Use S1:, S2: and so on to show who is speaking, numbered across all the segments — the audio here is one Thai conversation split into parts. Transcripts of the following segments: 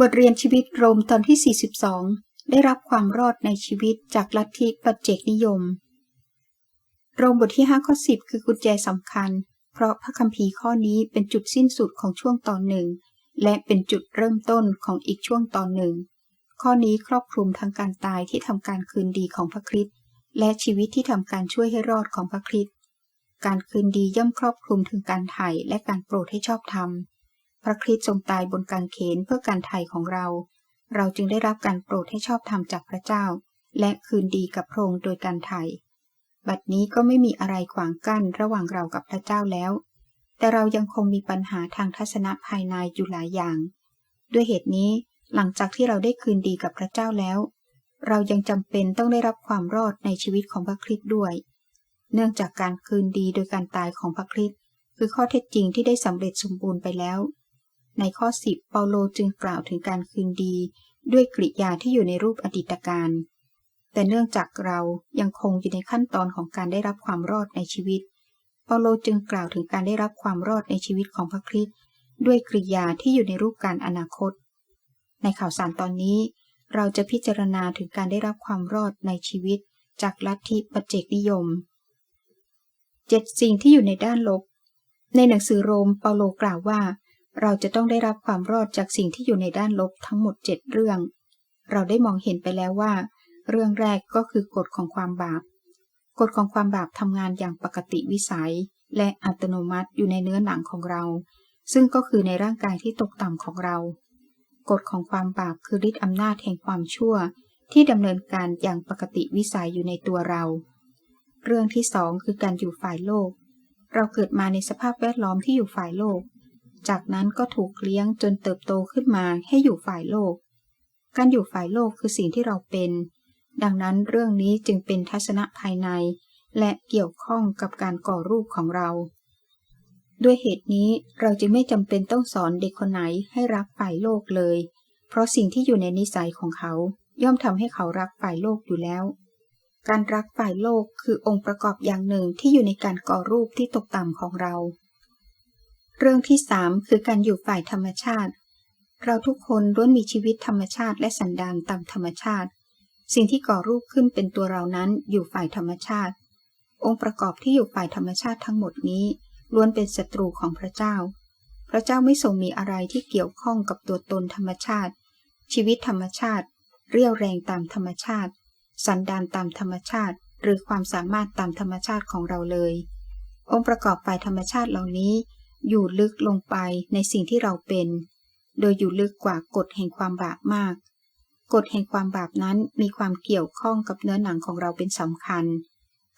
S1: บทเรียนชีวิตโรมตอนที่ 42 ได้รับความรอดในชีวิตจากลัทธิปัจเจกนิยม โรมบทที่ 5 ข้อ 10 คือกุญแจสำคัญ เพราะพระคัมภีร์ข้อนี้เป็นจุดสิ้นสุดของช่วงตอนหนึ่ง และเป็นจุดเริ่มต้นของอีกช่วงตอนหนึ่ง ข้อนี้ครอบคลุมทั้งการตายที่ทำการคืนดีของพระคริสต์และชีวิตที่ทำการช่วยให้รอดของพระคริสต์การคืนดีย่อมครอบคลุมถึงการไถ่และการโปรดให้ชอบธรรม พระคริสต์ทรงตายบนกางเขนเพื่อการไถ่ของเรา เราจึงได้รับการโปรดให้ชอบธรรมจากพระเจ้า และคืนดีกับพระองค์โดยการไถ่บัดนี้ก็ไม่มีอะไรขวางกั้นระหว่างเรากับพระเจ้าแล้ว แต่เรายังคงมีปัญหาทางทัศนะภายในอยู่หลายอย่าง ด้วยเหตุนี้หลังจากที่เราได้คืนดีกับพระเจ้าแล้ว เรายังจำเป็นต้องได้รับความรอดในชีวิตของพระคริสต์ด้วย เนื่องจากการคืนดีโดยการตายของพระคริสต์คือข้อเท็จจริงที่ได้สำเร็จสมบูรณ์ไปแล้ว ในข้อ 10 เปาโลจึงกล่าวถึงการคืนดี ด้วยกริยาที่อยู่ในรูปอดีตการ แต่เนื่องจากเรายังคงอยู่ในขั้นตอนของการได้รับความรอดในชีวิต เปาโลจึงกล่าวถึงการได้รับความรอดในชีวิตของพระคริสต์ด้วยกริยาที่อยู่ในรูปการอนาคต ในข่าวสารตอนนี้ เราจะพิจารณาถึงการได้รับความรอดในชีวิต จากลัทธิปัจเจกนิยมเจ็ดสิ่งที่อยู่ในด้านลบ ในหนังสือโรมเปาโลกล่าวว่า เราจะต้องได้รับความรอดจากสิ่งที่อยู่ในด้านลบทั้งหมดเจ็ดเรื่อง เราได้มองเห็นไปแล้วว่า เรื่องแรกก็คือกฎของความบาป กฎของความบาปทำงานอย่างปกติวิสัย และอัตโนมัติอยู่ในเนื้อหนังของเรา ซึ่งก็คือในร่างกายที่ตกต่ำของเรา กฎของความบาปคือฤทธิอำนาจแห่งความชั่ว ที่ดำเนินการอย่างปกติวิสัยอยู่ในตัวเรา เรื่องที่สองคือการอยู่ฝ่ายโลก เราเกิดมาในสภาพแวดล้อมที่อยู่ฝ่ายโลก จากนั้นก็ถูกเลี้ยงจนเติบโตขึ้นมาให้อยู่ฝ่ายโลก การอยู่ฝ่ายโลกคือสิ่งที่เราเป็น ดังนั้นเรื่องนี้จึงเป็นทัศนะภายใน และเกี่ยวข้องกับการก่อรูปของเรา ด้วยเหตุนี้เราจึงไม่จำเป็นต้องสอนเด็กคนไหนให้รักฝ่ายโลกเลย เพราะสิ่งที่อยู่ในนิสัยของเขา ย่อมทำให้เขารักฝ่ายโลกอยู่แล้ว การรักฝ่ายโลกคือองค์ประกอบอย่างหนึ่งที่อยู่ในการก่อรูปที่ตกต่ำของเรา เรื่องที่สามคือการอยู่ฝ่ายธรรมชาติ เราทุกคนล้วนมีชีวิตธรรมชาติและสันดานตามธรรมชาติ สิ่งที่ก่อรูปขึ้นเป็นตัวเรานั้นอยู่ฝ่ายธรรมชาติ องค์ประกอบที่อยู่ฝ่ายธรรมชาติทั้งหมดนี้ล้วนเป็นศัตรูของพระเจ้า พระเจ้าไม่ทรงมีอะไรที่เกี่ยวข้องกับตัวตนธรรมชาติ ชีวิตธรรมชาติ เรียวแรงตามธรรมชาติ สันดานตามธรรมชาติ หรือความสามารถตามธรรมชาติของเราเลย องค์ประกอบฝ่ายธรรมชาติเหล่านี้ อยู่ลึกลงไปในสิ่งที่เราเป็น โดยอยู่ลึกกว่ากฎแห่งความบาปมาก กฎแห่งความบาปนั้นมีความเกี่ยวข้องกับเนื้อหนังของเราเป็นสำคัญ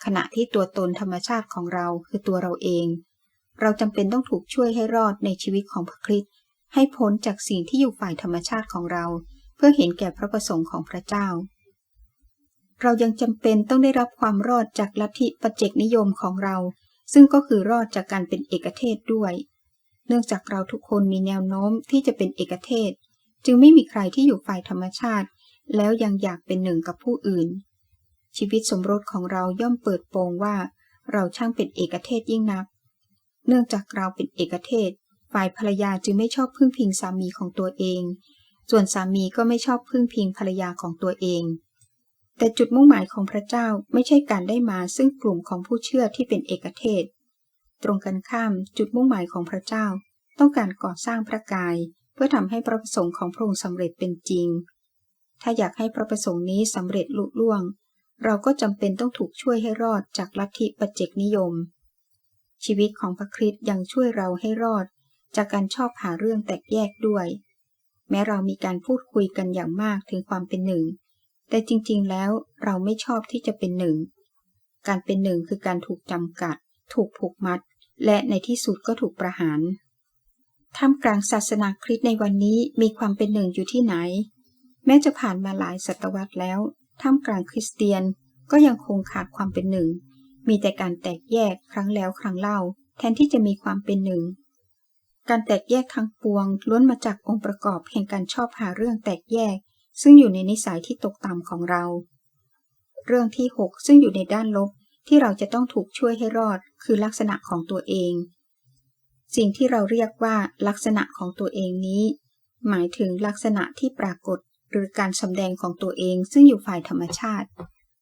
S1: ขณะที่ตัวตนธรรมชาติของเราคือตัวเราเอง เราจำเป็นต้องถูกช่วยให้รอดในชีวิตของพระคริสต์ให้พ้นจากสิ่งที่อยู่ฝ่ายธรรมชาติของเรา เพื่อเห็นแก่พระประสงค์ของพระเจ้า เรายังจำเป็นต้องได้รับความรอดจากลัทธิปัจเจกนิยมของเรา ซึ่งก็คือรอดจากการเป็นเอกเทศด้วย เนื่องจากเราทุกคนมีแนวโน้มที่จะเป็นเอกเทศ จึงไม่มีใครที่อยู่ฝ่ายธรรมชาติ แล้วยังอยากเป็นหนึ่งกับผู้อื่น ชีวิตสมรสของเราย่อมเปิดโปงว่า เราช่างเป็นเอกเทศยิ่งนัก เนื่องจากเราเป็นเอกเทศ ฝ่ายภรรยาจึงไม่ชอบพึ่งพิงสามีของตัวเอง ส่วนสามีก็ไม่ชอบพึ่งพิงภรรยาของตัวเอง แต่จุดมุ่งหมายของพระเจ้าไม่ใช่การได้มาซึ่งกลุ่มของผู้เชื่อที่เป็นเอกเทศ ตรงกันข้ามจุดมุ่งหมายของพระเจ้า ต้องการก่อสร้างพระกาย เพื่อทำให้พระประสงค์ของพระองค์สำเร็จเป็นจริง ถ้าอยากให้พระประสงค์นี้สำเร็จลุล่วง เราก็จำเป็นต้องถูกช่วยให้รอดจากลัทธิปัจเจกนิยม ชีวิตของพระคริสต์ยังช่วยเราให้รอด จากการชอบหาเรื่องแตกแยกด้วย แม้เรามีการพูดคุยกันอย่างมากถึงความเป็นหนึ่ง แต่จริงๆ แล้วเราไม่ชอบที่จะเป็นหนึ่ง การเป็นหนึ่งคือการถูกจำกัด ถูกผูกมัด และในที่สุดก็ถูกประหาร ท่ามกลางศาสนาคริสต์ในวันนี้มีความเป็นหนึ่งอยู่ที่ไหน แม้จะผ่านมาหลายศตวรรษแล้ว ท่ามกลางคริสเตียนก็ยังคงขาดความเป็นหนึ่ง มีแต่การแตกแยกครั้งแล้วครั้งเล่า แทนที่จะมีความเป็นหนึ่ง การแตกแยกทั้งปวงล้วนมาจากองค์ประกอบแห่งการชอบหาเรื่องแตกแยก ซึ่งอยู่ในนิสัยที่ตกต่ำของเรา เรื่องที่ 6 ซึ่งอยู่ในด้านลบที่เราจะต้องถูกช่วยให้รอด คือลักษณะของตัวเอง สิ่งที่เราเรียกว่าลักษณะของตัวเองนี้ หมายถึงลักษณะที่ปรากฏ หรือการสำแดงของตัวเองซึ่งอยู่ฝ่ายธรรมชาติ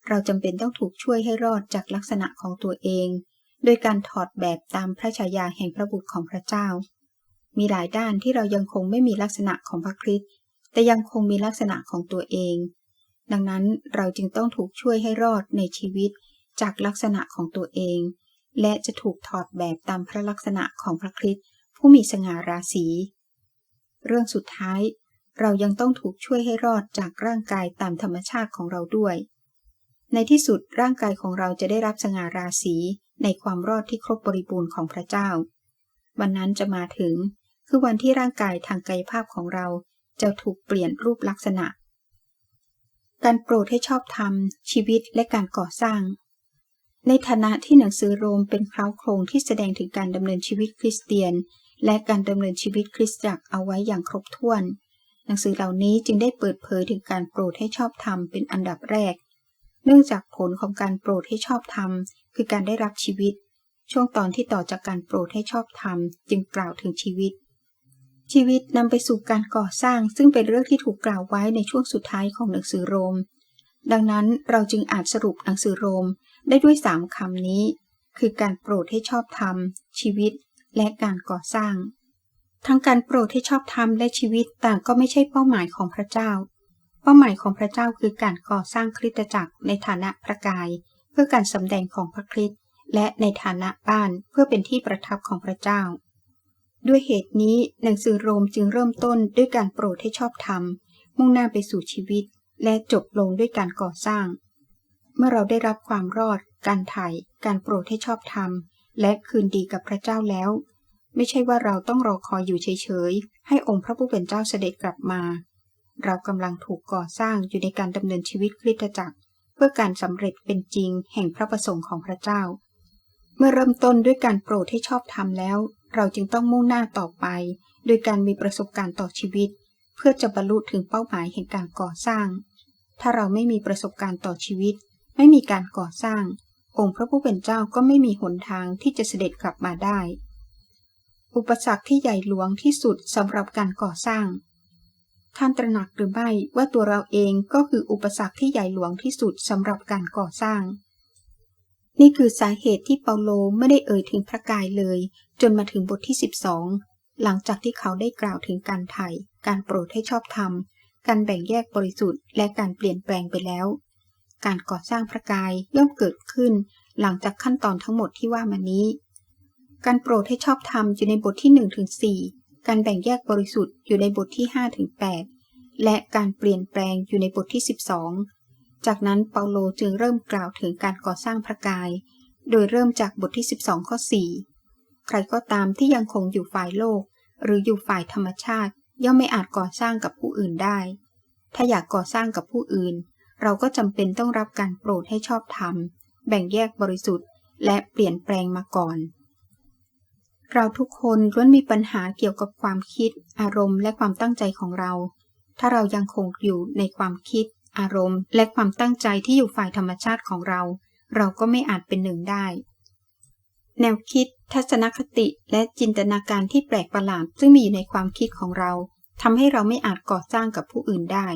S1: เราจำเป็นต้องถูกช่วยให้รอดจากลักษณะของตัวเอง โดยการถอดแบบตามพระฉายาแห่งพระบุตรของพระเจ้า มีหลายด้านที่เรายังคงไม่มีลักษณะของพระคริสต์ แต่ยังคงมีลักษณะของตัวเอง ดังนั้นเราจึงต้องถูกช่วยให้รอดในชีวิตจากลักษณะของตัวเอง และจะถูกถอดแบบตามพระลักษณะของพระคริสต์ผู้มีสง่าราศีเรื่องสุดท้าย เรายังต้องถูกช่วยให้รอดจากร่างกายตามธรรมชาติของเราด้วย ในที่สุดร่างกายของเราจะได้รับสง่าราศีในความรอดที่ครบบริบูรณ์ของพระเจ้า วันนั้นจะมาถึง คือวันที่ร่างกายทางกายภาพของเรา จะถูกเปลี่ยนรูปลักษณะ การโปรดให้ชอบธรรม ชีวิตและการก่อสร้าง ในฐานะที่หนังสือโรมเป็นคราวโครงที่แสดงถึงการดำเนินชีวิตคริสเตียน และการดำเนินชีวิตคริสตจักรเอาไว้อย่างครบถ้วน หนังสือเหล่านี้จึงได้เปิดเผยถึงการโปรดให้ชอบธรรมเป็นอันดับแรก เนื่องจากผลของการโปรดให้ชอบธรรมคือการได้รับชีวิต ช่วงตอนที่ต่อจากการโปรดให้ชอบธรรมจึงกล่าวถึงชีวิต ชีวิตนำไปสู่การก่อสร้างซึ่งเป็นเรื่องที่ถูกกล่าวไว้ในช่วงสุดท้ายของหนังสือโรม ดังนั้นเราจึงอาจสรุปหนังสือโรมได้ด้วยสามคำนี้ คือการโปรดให้ชอบธรรม ชีวิต และการก่อสร้าง ทั้งการโปรดให้ชอบธรรมและชีวิตต่างก็ไม่ใช่เป้าหมายของพระเจ้า เป้าหมายของพระเจ้าคือการก่อสร้างคริสตจักรในฐานะพระกาย เพื่อการสำแดงของพระคริสต์และในฐานะบ้านเพื่อเป็นที่ประทับของพระเจ้า ด้วยเหตุนี้หนังสือโรมจึงเริ่มต้นด้วยการโปรดให้ชอบธรรม มุ่งหน้าไปสู่ชีวิต และจบลงด้วยการก่อสร้าง เมื่อเราได้รับความรอด การไถ่การโปรดให้ชอบธรรม และคืนดีกับพระเจ้าแล้ว ไม่ใช่ว่าเราต้องรอคอยอยู่เฉยๆ ให้องค์พระผู้เป็นเจ้าเสด็จกลับมา เรากำลังถูกก่อสร้างอยู่ในการดำเนินชีวิตคริสตจักร เพื่อการสำเร็จเป็นจริงแห่งพระประสงค์ของพระเจ้าเมื่อเริ่มต้นด้วยการโปรดให้ชอบธรรมแล้ว เราจึงต้องมุ่งหน้าต่อไป โดยการมีประสบการณ์ต่อชีวิต เพื่อจะบรรลุถึงเป้าหมายแห่งการก่อสร้าง ถ้าเราไม่มีประสบการณ์ต่อชีวิต ไม่มีการก่อสร้าง องค์พระผู้เป็นเจ้าก็ไม่มีหนทางที่จะเสด็จกลับมาได้ อุปสรรคที่ใหญ่หลวงที่สุดสำหรับการก่อสร้าง ท่านตระหนักหรือไม่ว่าตัวเราเองก็คืออุปสรรคที่ใหญ่หลวงที่สุดสำหรับการก่อสร้าง นี่คือสาเหตุที่เปาโลไม่ได้เอ่ยถึงพระกายเลย จนมาถึงบทที่ 12 หลังจากที่เขาได้กล่าวถึงการไถ่การโปรดให้ชอบธรรม การแบ่งแยกบริสุทธิ์ และการเปลี่ยนแปลงไปแล้ว การก่อสร้างพระกายย่อมเกิดขึ้น หลังจากขั้นตอนทั้งหมดที่ว่ามานี้ การโปรดให้ชอบธรรมอยู่ในบทที่1ถึง4การแบ่งแยกบริสุทธิ์อยู่ในบทที่5ถึง8และการเปลี่ยนแปลงอยู่ในบทที่ 12 จากนั้นเปาโลจึงเริ่มกล่าวถึงการก่อสร้างพระกาย โดยเริ่มจากบทที่ 12 ข้อ 4 ใครก็ตามที่ยังคงอยู่ฝ่ายโลก หรืออยู่ฝ่ายธรรมชาติ ย่อมไม่อาจก่อสร้างกับผู้อื่นได้ ถ้าอยากก่อสร้างกับผู้อื่น เราก็จำเป็นต้องรับการโปรดให้ชอบธรรม แบ่งแยกบริสุทธิ์ และเปลี่ยนแปลงมาก่อน เราทุกคนล้วนมีปัญหาเกี่ยวกับความคิด อารมณ์และความตั้งใจของเรา ถ้าเรายังคงอยู่ในความคิด อารมณ์ และความตั้งใจที่อยู่ฝ่ายธรรมชาติของเรา เราก็ไม่อาจเป็นหนึ่งได้ แนวคิด ทัศนคติและจินตนาการที่แปลกประหลาดซึ่งมีอยู่ในความคิดของเราทำให้เราไม่อาจก่อสร้างกับผู้อื่นได้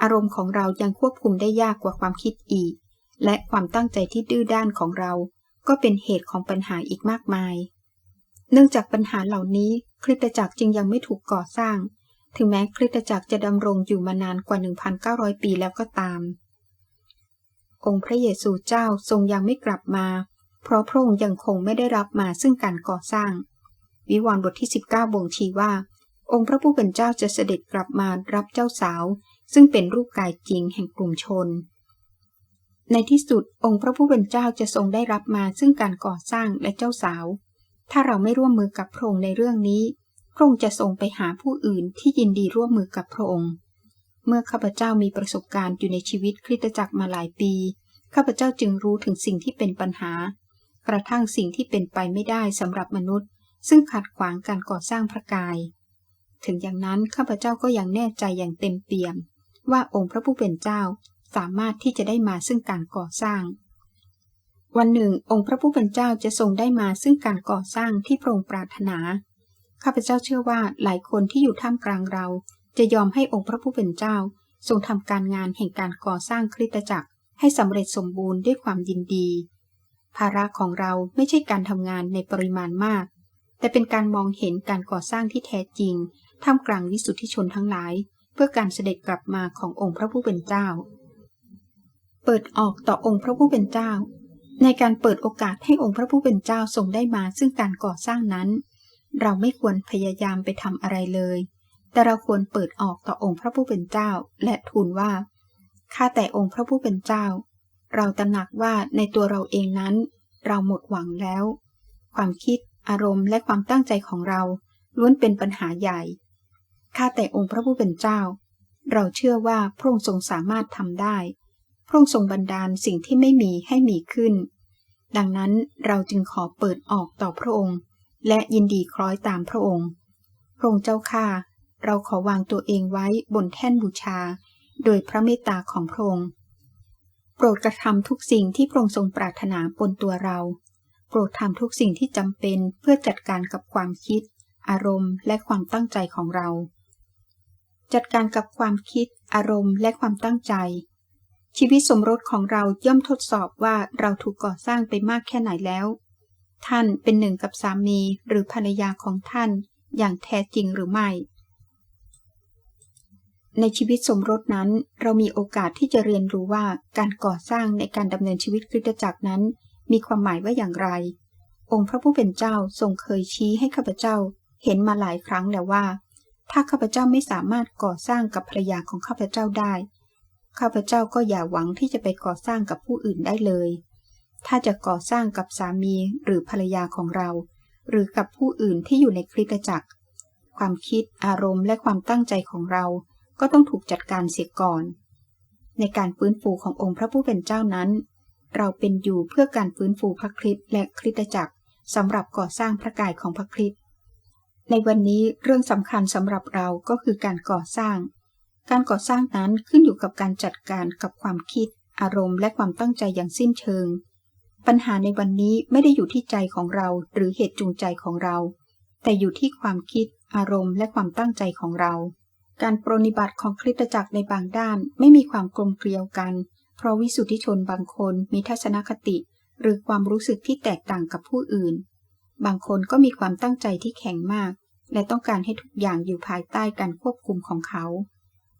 S1: อารมณ์ของเรายังควบคุมได้ยากกว่าความคิดอีก และความตั้งใจที่ดื้อด้านของเรา ก็เป็นเหตุของปัญหาอีกมากมาย เนื่องจากปัญหาเหล่านี้คริสตจักรจึงยังไม่ถูกก่อสร้าง ถึงแม้คริสตจักรจะดำรงอยู่มานานกว่า 1,900 ปีแล้วก็ตาม องค์พระเยซูเจ้าทรงยังไม่กลับมา เพราะพระองค์ยังคงไม่ได้รับมาซึ่งการก่อสร้าง วิวรณ์บทที่ 19 บ่งชี้ว่า องค์พระผู้เป็นเจ้าจะเสด็จกลับมารับเจ้าสาว ซึ่งเป็นรูปกายจริงแห่งกลุ่มชน ในที่สุดองค์พระผู้เป็นเจ้าจะทรงได้รับมาซึ่งการก่อสร้างและเจ้าสาว ถ้าเราไม่ร่วมมือกับพระองค์ในเรื่องนี้ พระองค์จะส่งไปหาผู้อื่นที่ยินดีร่วมมือกับพระองค์ เมื่อข้าพเจ้ามีประสบการณ์อยู่ในชีวิตคริสตจักรมาหลายปี ข้าพเจ้าจึงรู้ถึงสิ่งที่เป็นปัญหา กระทั่งสิ่งที่เป็นไปไม่ได้สำหรับมนุษย์ ซึ่งขัดขวางการก่อสร้างพระกาย ถึงอย่างนั้นข้าพเจ้าก็ยังแน่ใจอย่างเต็มเปี่ยม ว่าองค์พระผู้เป็นเจ้าสามารถที่จะได้มาซึ่งการก่อสร้าง วันหนึ่ง องค์พระผู้เป็นเจ้าจะทรงได้มาซึ่งการก่อสร้างที่พระองค์ปรารถนา ข้าพเจ้าเชื่อว่าหลายคนที่อยู่ท่ามกลางเรา จะยอมให้องค์พระผู้เป็นเจ้า ทรงทำการงานแห่งการก่อสร้างคริสตจักร ให้สำเร็จสมบูรณ์ด้วยความยินดี ภาระของเราไม่ใช่การทำงานในปริมาณมาก แต่เป็นการมองเห็นการก่อสร้างที่แท้จริง ท่ามกลางวิสุทธิชนทั้งหลาย เพื่อการเสด็จกลับมาขององค์พระผู้เป็นเจ้า เปิดออกต่อองค์พระผู้เป็นเจ้า ในการเปิดโอกาสให้องค์พระผู้เป็นเจ้าทรงได้มาซึ่งการก่อสร้างนั้น เราไม่ควรพยายามไปทำอะไรเลย แต่เราควรเปิดออกต่อองค์พระผู้เป็นเจ้า และทูลว่า ข้าแต่องค์พระผู้เป็นเจ้า เราตระหนักว่าในตัวเราเองนั้น เราหมดหวังแล้ว ความคิด อารมณ์ และความตั้งใจของเรา ล้วนเป็นปัญหาใหญ่ ข้าแต่องค์พระผู้เป็นเจ้า เราเชื่อว่าพระองค์ทรงสามารถทำได้ พระองค์ทรงบันดาลสิ่งที่ไม่มีให้มีขึ้น ดังนั้นเราจึงขอเปิดออกต่อพระองค์ และยินดีคล้อยตามพระองค์ พระองค์เจ้าข้าเราขอวางตัวเองไว้บนแท่นบูชา โดยพระเมตตาของพระองค์ โปรดกระทำทุกสิ่งที่พระองค์ทรงปรารถนาบนตัวเรา โปรดทำทุกสิ่งที่จำเป็นเพื่อจัดการกับความคิด อารมณ์ และความตั้งใจของเรา จัดการกับความคิด อารมณ์ และความตั้งใจ ชีวิตสมรสของเราย่อมทดสอบว่าเราถูกก่อสร้างไปมากแค่ไหนแล้ว ท่านเป็นหนึ่งกับสามีหรือภรรยาของท่านอย่างแท้จริงหรือไม่ ในชีวิตสมรสนั้น เรามีโอกาสที่จะเรียนรู้ว่าการก่อสร้างในการดำเนินชีวิตคริสตจักรนั้น มีความหมายว่าอย่างไร องค์พระผู้เป็นเจ้าทรงเคยชี้ให้ข้าพเจ้าเห็นมาหลายครั้งแล้วว่า ถ้าข้าพเจ้าไม่สามารถก่อสร้างกับภรรยาของข้าพเจ้าได้ ข้าพเจ้าก็อย่าหวังที่จะไปก่อสร้างกับผู้อื่นได้เลย ถ้าจะก่อสร้างกับสามีหรือภรรยาของเรา หรือกับผู้อื่นที่อยู่ในคริสตจักร ความคิดอารมณ์และความตั้งใจของเราก็ต้องถูกจัดการเสียก่อน ในการฟื้นฟูขององค์พระผู้เป็นเจ้านั้น เราเป็นอยู่เพื่อการฟื้นฟูพระคริสต์และคริสตจักรสำหรับก่อสร้างพระกายของพระคริสต์ในวันนี้เรื่องสำคัญสำหรับเราก็คือการก่อสร้าง การก่อสร้างนั้นขึ้นอยู่กับการจัดการกับความคิด อารมณ์และความตั้งใจอย่างสิ้นเชิง ปัญหาในวันนี้ไม่ได้อยู่ที่ใจของเราหรือเหตุจูงใจของเรา แต่อยู่ที่ความคิด อารมณ์ และความตั้งใจของเรา การปรนิบัติของคริสตจักรในบางด้านไม่มีความกลมเกลียวกัน เพราะวิสุทธิชนบางคนมีทัศนคติ หรือความรู้สึกที่แตกต่างกับผู้อื่น บางคนก็มีความตั้งใจที่แข็งมาก และต้องการให้ทุกอย่างอยู่ภายใต้การควบคุมของเขา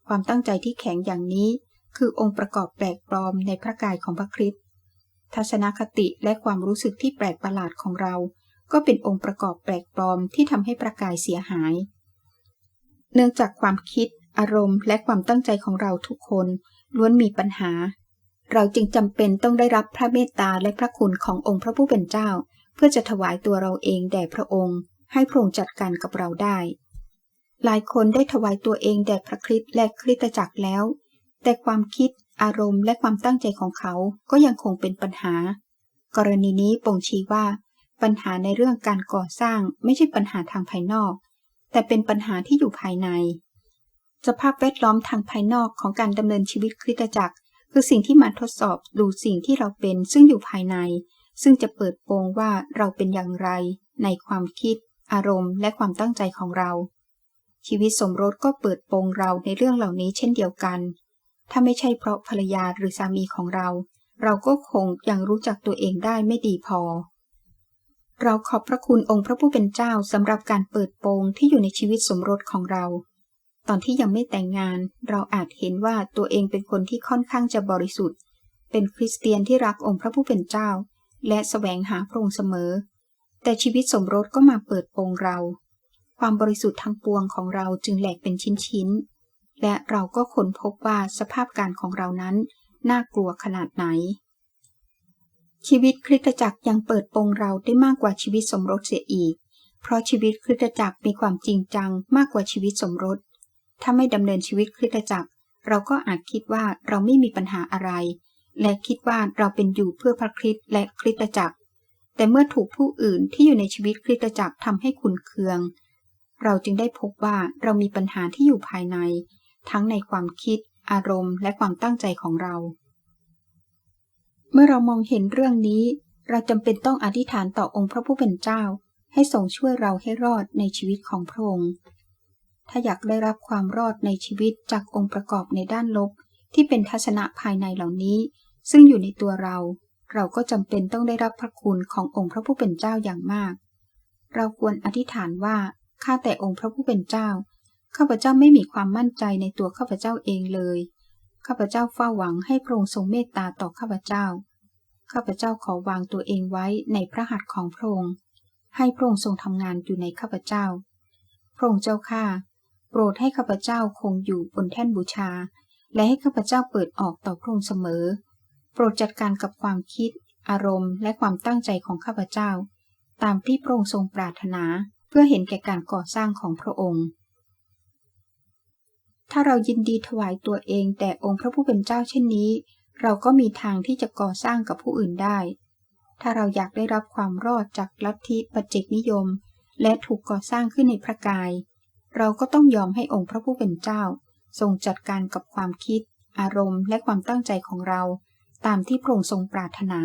S1: ความตั้งใจที่แข็งอย่างนี้ คือองค์ประกอบแปลกปลอมในพระกายของพระคริสต ทัศนคติและความรู้สึกที่แปลกประหลาดของเรา ก็เป็นองค์ประกอบแปลกปลอมที่ทำให้ประกายเสียหาย เนื่องจากความคิด อารมณ์ และความตั้งใจของเราทุกคน ล้วนมีปัญหา เราจึงจำเป็นต้องได้รับพระเมตตาและพระคุณขององค์พระผู้เป็นเจ้า เพื่อจะถวายตัวเราเองแด่พระองค์ ให้พระองค์จัดการกับเราได้ หลายคนได้ถวายตัวเองแด่พระคริสต์และคริสตจักรแล้ว แต่ความคิด อารมณ์และความตั้งใจของเขาก็ยังคงเป็นปัญหา กรณีนี้บ่งชี้ว่า ปัญหาในเรื่องการก่อสร้างไม่ใช่ปัญหาทางภายนอก แต่เป็นปัญหาที่อยู่ภายใน สภาพแวดล้อมทางภายนอกของการดำเนินชีวิตคริสตจักร คือสิ่งที่มาทดสอบดูสิ่งที่เราเป็นซึ่งอยู่ภายใน ซึ่งจะเปิดโปงว่าเราเป็นอย่างไร ในความคิด อารมณ์ และความตั้งใจของเรา ชีวิตสมรสก็เปิดโปงเราในเรื่องเหล่านี้เช่นเดียวกัน ถ้าไม่ใช่เพราะภรรยาหรือสามีของเรา เราก็คงยังรู้จักตัวเองได้ไม่ดีพอ เราขอบพระคุณองค์พระผู้เป็นเจ้าสำหรับการเปิดโปงที่อยู่ในชีวิตสมรสของเรา ตอนที่ยังไม่แต่งงาน เราอาจเห็นว่าตัวเองเป็นคนที่ค่อนข้างจะบริสุทธิ์ เป็นคริสเตียนที่รักองค์พระผู้เป็นเจ้า และแสวงหาพระองค์เสมอ แต่ชีวิตสมรสก็มาเปิดโปงเรา ความบริสุทธิ์ทั้งปวงของเราจึงแหลกเป็นชิ้นๆ และเราก็ค้นพบว่าสภาพการของเรานั้น น่ากลัวขนาดไหน ชีวิตคริสตจักรยังเปิดโปงเราได้มากกว่าชีวิตสมรสเสียอีก เพราะชีวิตคริสตจักรมีความจริงจังมากกว่าชีวิตสมรส ถ้าไม่ดำเนินชีวิตคริสตจักร เราก็อาจคิดว่าเราไม่มีปัญหาอะไร และคิดว่าเราเป็นอยู่เพื่อพระคริสต์และคริสตจักร แต่เมื่อถูกผู้อื่นที่อยู่ในชีวิตคริสตจักรทำให้ขุนเคือง เราจึงได้พบว่าเรามีปัญหาที่อยู่ภายใน ทั้งในความคิด อารมณ์ และความตั้งใจของเรา เมื่อเรามองเห็นเรื่องนี้ เราจำเป็นต้องอธิษฐานต่อองค์พระผู้เป็นเจ้า ให้ทรงช่วยเราให้รอดในชีวิตของพระองค์ ถ้าอยากได้รับความรอดในชีวิตจากองค์ประกอบในด้านลบ ที่เป็นทัศนะภายในเหล่านี้ ซึ่งอยู่ในตัวเรา เราก็จำเป็นต้องได้รับพระคุณขององค์พระผู้เป็นเจ้าอย่างมาก เราควรอธิษฐานว่าข้าแต่องค์พระผู้เป็นเจ้า ข้าพเจ้าไม่มีความมั่นใจในตัวข้าพเจ้าเองเลย ข้าพเจ้าเฝ้าหวังให้พระองค์ทรงเมตตาต่อข้าพเจ้า ข้าพเจ้าขอวางตัวเองไว้ในพระหัตถ์ของพระองค์ ให้พระองค์ทรงทำงานอยู่ในข้าพเจ้า พระองค์เจ้าข้าโปรดให้ข้าพเจ้าคงอยู่บนแท่นบูชา และให้ข้าพเจ้าเปิดออกต่อพระองค์เสมอ โปรดจัดการกับความคิด อารมณ์ และความตั้งใจของข้าพเจ้า ตามที่พระองค์ทรงปรารถนา เพื่อเห็นแก่การก่อสร้างของพระองค์ ถ้าเรายินดีถวายตัวเองแต่องค์พระผู้เป็นเจ้าเช่นนี้ เราก็มีทางที่จะก่อสร้างกับผู้อื่นได้ ถ้าเราอยากได้รับความรอดจากลัทธิปัจเจกนิยม และถูกก่อสร้างขึ้นในพระกาย เราก็ต้องยอมให้องค์พระผู้เป็นเจ้า ทรงจัดการกับความคิด อารมณ์ และความตั้งใจของเรา ตามที่พระองค์ทรงปรารถนา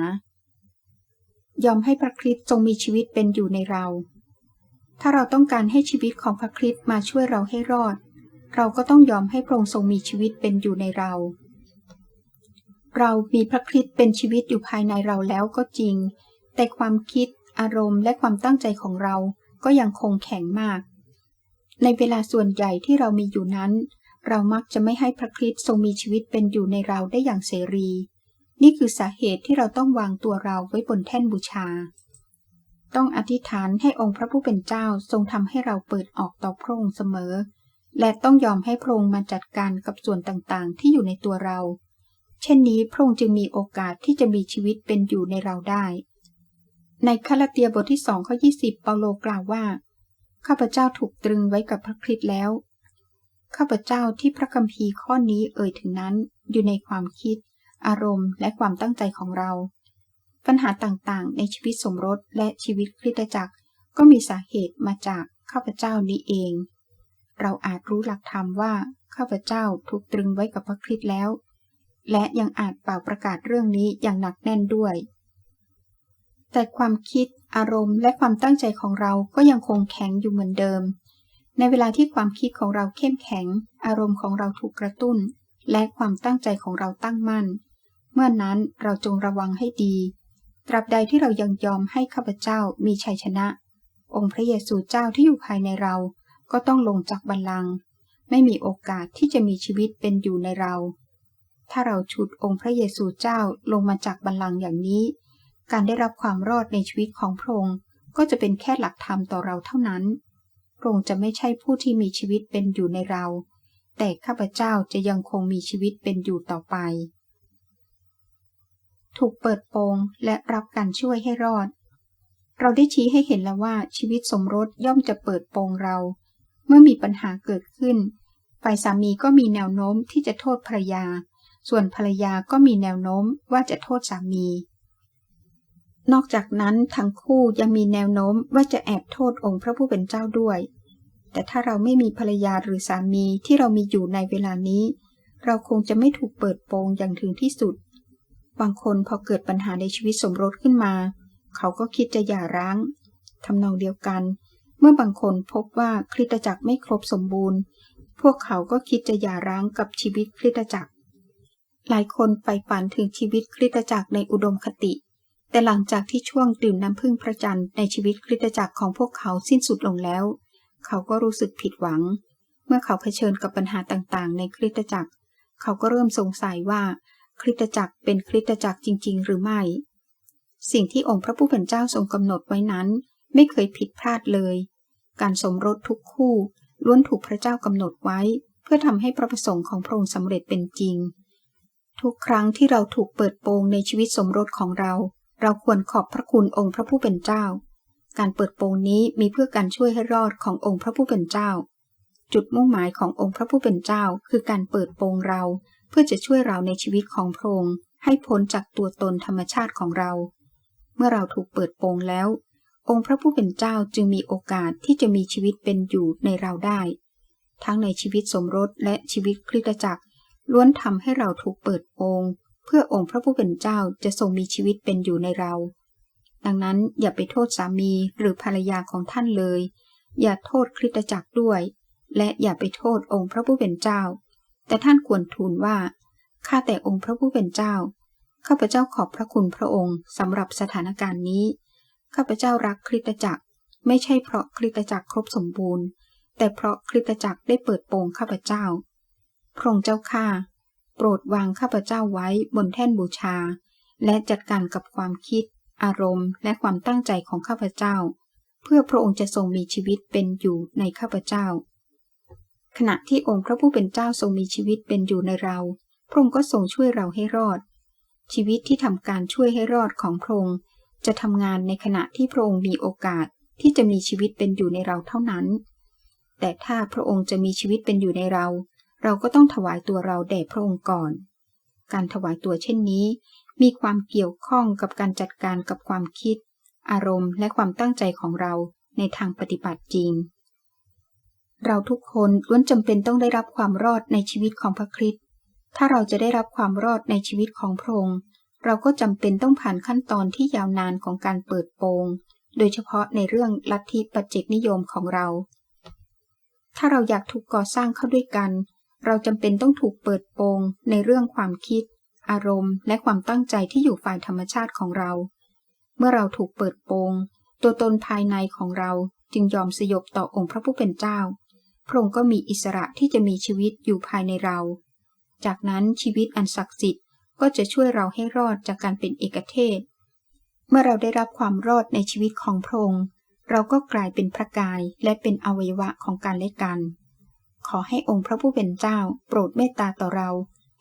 S1: ยอมให้พระคริสต์ทรงมีชีวิตเป็นอยู่ในเรา ถ้าเราต้องการให้ชีวิตของพระคริสต์มาช่วยเราให้รอด เราก็ต้องยอมให้พระองค์ทรงมีชีวิตเป็นอยู่ในเรา เรามีพระคริสต์เป็นชีวิตอยู่ภายในเราแล้วก็จริง แต่ความคิด อารมณ์ และความตั้งใจของเราก็ยังคงแข็งมาก ในเวลาส่วนใหญ่ที่เรามีอยู่นั้น เรามักจะไม่ให้พระคริสต์ทรงมีชีวิตเป็นอยู่ในเราได้อย่างเสรี นี่คือสาเหตุที่เราต้องวางตัวเราไว้บนแท่นบูชา ต้องอธิษฐานให้องค์พระผู้เป็นเจ้าทรงทำให้เราเปิดออกต่อพระองค์เสมอ และต้องยอมให้พระองค์มาจัดการกับส่วนต่างๆ ที่อยู่ในตัวเรา เช่นนี้พระองค์จึงมีโอกาสที่จะมีชีวิตเป็นอยู่ในเราได้ ในคาลาเตียบทที่สองข้อยีเปาโลกล่าวว่า ข้าพเจ้าถูกตรึงไว้กับพระคริสต์แล้ว ข้าพเจ้าที่พระคัมภีร์ข้อนี้เอ่ยถึงนั้นอยู่ในความคิด อารมณ์ และความตั้งใจของเรา ปัญหาต่างๆ ในชีวิตสมรสและชีวิตคริสตจักรก็มีสาเหตุมาจากข้าพเจ้านี้เอง เราอาจรู้หลักธรรมว่าข้าพเจ้าถูกตรึงไว้กับพระคริสต์แล้ว และยังอาจเป่าประกาศเรื่องนี้อย่างหนักแน่นด้วย แต่ความคิด อารมณ์ และความตั้งใจของเราก็ยังคงแข็งอยู่เหมือนเดิม ในเวลาที่ความคิดของเราเข้มแข็ง อารมณ์ของเราถูกกระตุ้น และความตั้งใจของเราตั้งมั่น เมื่อนนั้นเราจงระวังให้ดี ตราบใดที่เรายังยอมให้ข้าพเจ้ามีชัยชนะ องค์พระเยซูเจ้าที่อยู่ภายในเรา ก็ต้องลงจากบัลลังก์ไม่มีโอกาสที่จะมีชีวิตเป็นอยู่ในเรา ถ้าเราฉุดองค์พระเยซูเจ้าลงมาจากบัลลังก์อย่างนี้ การได้รับความรอดในชีวิตของพระองค์ก็จะเป็นแค่หลักธรรมต่อเราเท่านั้น พระองค์จะไม่ใช่ผู้ที่มีชีวิตเป็นอยู่ในเรา แต่ข้าพเจ้าจะยังคงมีชีวิตเป็นอยู่ต่อไป ถูกเปิดโปงและรับการช่วยให้รอด เราได้ชี้ให้เห็นแล้วว่าชีวิตสมรสย่อมจะเปิดโปงเรา เมื่อมีปัญหาเกิดขึ้น ฝ่ายสามีก็มีแนวโน้มที่จะโทษภรรยา ส่วนภรรยาก็มีแนวโน้มว่าจะโทษสามี นอกจากนั้นทั้งคู่ยังมีแนวโน้มว่าจะแอบโทษองค์พระผู้เป็นเจ้าด้วย แต่ถ้าเราไม่มีภรรยาหรือสามีที่เรามีอยู่ในเวลานี้ เราคงจะไม่ถูกเปิดโปงอย่างถึงที่สุด บางคนพอเกิดปัญหาในชีวิตสมรสขึ้นมา เขาก็คิดจะหย่าร้างทำนองเดียวกัน เมื่อบางคนพบว่าคริสตจักรไม่ครบสมบูรณ์ พวกเขาก็คิดจะหย่าร้างกับชีวิตคริสตจักร หลายคนใฝ่ฝันถึงชีวิตคริสตจักรในอุดมคติ แต่หลังจากที่ช่วงดื่มน้ำพึ่งพระจันทร์ในชีวิตคริสตจักรของพวกเขาสิ้นสุดลงแล้ว เขาก็รู้สึกผิดหวัง เมื่อเขาเผชิญกับปัญหาต่างๆ ในคริสตจักร เขาก็เริ่มสงสัยว่าคริสตจักรเป็นคริสตจักรจริง ๆ หรือไม่ สิ่งที่องค์พระผู้เป็นเจ้าทรงกำหนดไว้นั้น ไม่เคยผิดพลาดเลย การสมรสทุกคู่ล้วนถูกพระเจ้ากำหนดไว้ เพื่อทำให้พระประสงค์ของพระองค์สำเร็จเป็นจริง ทุกครั้งที่เราถูกเปิดโปงในชีวิตสมรสของเรา เราควรขอบพระคุณองค์พระผู้เป็นเจ้า การเปิดโปงนี้มีเพื่อการช่วยให้รอดขององค์พระผู้เป็นเจ้า จุดมุ่งหมายขององค์พระผู้เป็นเจ้า คือการเปิดโปงเรา เพื่อจะช่วยเราในชีวิตของพระองค์ให้พ้นจากตัวตนธรรมชาติของเรา เมื่อเราถูกเปิดโปงแล้ว องค์พระผู้เป็นเจ้าจึงมีโอกาสที่จะมีชีวิตเป็นอยู่ในเราได้ ทั้งในชีวิตสมรสและชีวิตคริสตจักร ล้วนทำให้เราถูกเปิดโปงเพื่อองค์พระผู้เป็นเจ้าจะทรงมีชีวิตเป็นอยู่ในเรา ดังนั้นอย่าไปโทษสามีหรือภรรยาของท่านเลย อย่าโทษคริสตจักรด้วย และอย่าไปโทษองค์พระผู้เป็นเจ้า แต่ท่านควรทูลว่าข้าแต่องค์พระผู้เป็นเจ้าข้าพเจ้าขอบพระคุณพระองค์สำหรับสถานการณ์นี้ ข้าพเจ้ารักคริสตจักร ไม่ใช่เพราะคริสตจักรครบสมบูรณ์ แต่เพราะคริสตจักรได้เปิดโปงข้าพเจ้า พระองค์เจ้าข้าโปรดวางข้าพเจ้าไว้บนแท่นบูชา และจัดการกับความคิด อารมณ์ และความตั้งใจของข้าพเจ้า เพื่อพระองค์จะทรงมีชีวิตเป็นอยู่ในข้าพเจ้า ขณะที่องค์พระผู้เป็นเจ้าทรงมีชีวิตเป็นอยู่ในเรา พระองค์ก็ทรงช่วยเราให้รอด ชีวิตที่ทำการช่วยให้รอดของพระองค์ จะทำงานในขณะที่พระองค์มีโอกาสที่จะมีชีวิตเป็นอยู่ในเราเท่านั้น แต่ถ้าพระองค์จะมีชีวิตเป็นอยู่ในเรา เราก็ต้องถวายตัวเราแด่พระองค์ก่อน การถวายตัวเช่นนี้ มีความเกี่ยวข้องกับการจัดการกับความคิด อารมณ์และความตั้งใจของเราในทางปฏิบัติจริง เราทุกคนล้วนจำเป็นต้องได้รับความรอดในชีวิตของพระคริสต์ ถ้าเราจะได้รับความรอดในชีวิตของพระองค์ เราก็จำเป็นต้องผ่านขั้นตอนที่ยาวนานของการเปิดโปง โดยเฉพาะในเรื่องลัทธิปัจเจกนิยมของเรา ถ้าเราอยากถูกก่อสร้างเข้าด้วยกัน เราจำเป็นต้องถูกเปิดโปง ในเรื่องความคิด อารมณ์ และความตั้งใจที่อยู่ฝ่ายธรรมชาติของเรา เมื่อเราถูกเปิดโปง ตัวตนภายในของเราจึงยอมสยบต่อองค์พระผู้เป็นเจ้า พระองค์ก็มีอิสระที่จะมีชีวิตอยู่ภายในเรา จากนั้นชีวิตอันศักดิ์สิทธิ์ ก็จะช่วยเราให้รอดจากการเป็นเอกเทศ เมื่อเราได้รับความรอดในชีวิตของพระองค์ เราก็กลายเป็นพระกายและเป็นอวัยวะของการและกัน ขอให้องค์พระผู้เป็นเจ้า โปรดเมตตาต่อเรา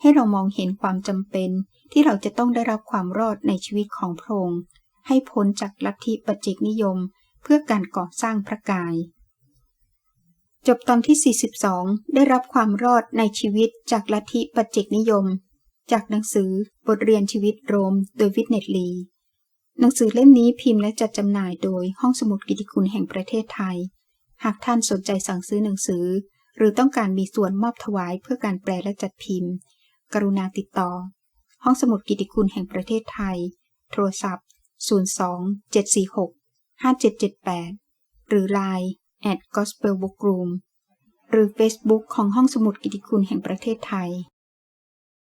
S1: ให้เรามองเห็นความจำเป็น ที่เราจะต้องได้รับความรอดในชีวิตของพระองค์ให้พ้นจากลัทธิปจเจกนิยม เพื่อการก่อสร้างพระกาย จบตอนที่ 42 ได้รับความรอดในชีวิตจากลัทธิปจเจกนิยม จากหนังสือบทเรียนชีวิตโรม โดยวิทเนตลี หนังสือเล่มนี้พิมพ์และจัดจำหน่ายโดยห้องสมุดกิติคุณแห่งประเทศไทย หากท่านสนใจสั่งซื้อหนังสือ หรือต้องการมีส่วนมอบถวายเพื่อการแปลและจัดพิมพ์ กรุณาติดต่อ ห้องสมุดกิติคุณแห่งประเทศไทย โทรศัพท์ 02 746 5778 หรือ Line at gospel bookroom หรือ Facebook ของห้องสมุดกิติคุณแห่งประเทศไทย